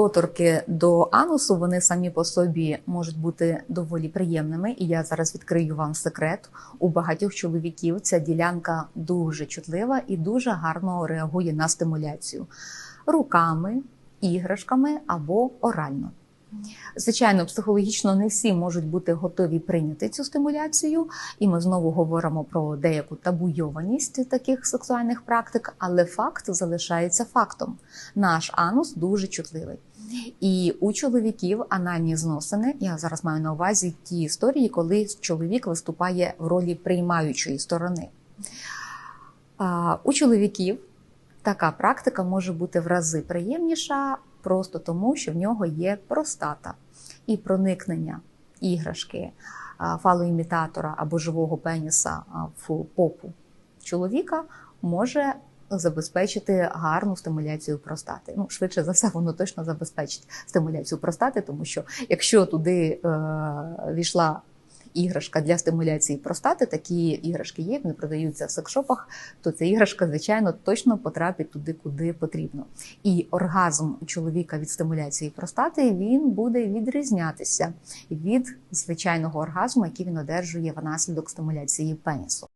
Доторки до анусу вони самі по собі можуть бути доволі приємними, і я зараз відкрию вам секрет. У багатьох чоловіків ця ділянка дуже чутлива і дуже гарно реагує на стимуляцію руками, іграшками або орально. Звичайно, психологічно не всі можуть бути готові прийняти цю стимуляцію, і ми знову говоримо про деяку табуйованість таких сексуальних практик, але факт залишається фактом. Наш анус дуже чутливий. І у чоловіків анальні зносини, я зараз маю на увазі ті історії, коли чоловік виступає в ролі приймаючої сторони. У чоловіків така практика може бути в рази приємніша, просто тому, що в нього є простата і проникнення іграшки фалоімітатора або живого пеніса в попу чоловіка може забезпечити гарну стимуляцію простати. Ну, швидше за все, воно точно забезпечить стимуляцію простати, тому що якщо туди е, війшла іграшка для стимуляції простати, такі іграшки є, вони продаються в секшопах, то ця іграшка, звичайно, точно потрапить туди, куди потрібно. І оргазм чоловіка від стимуляції простати він буде відрізнятися від звичайного оргазму, який він одержує внаслідок стимуляції пенісу.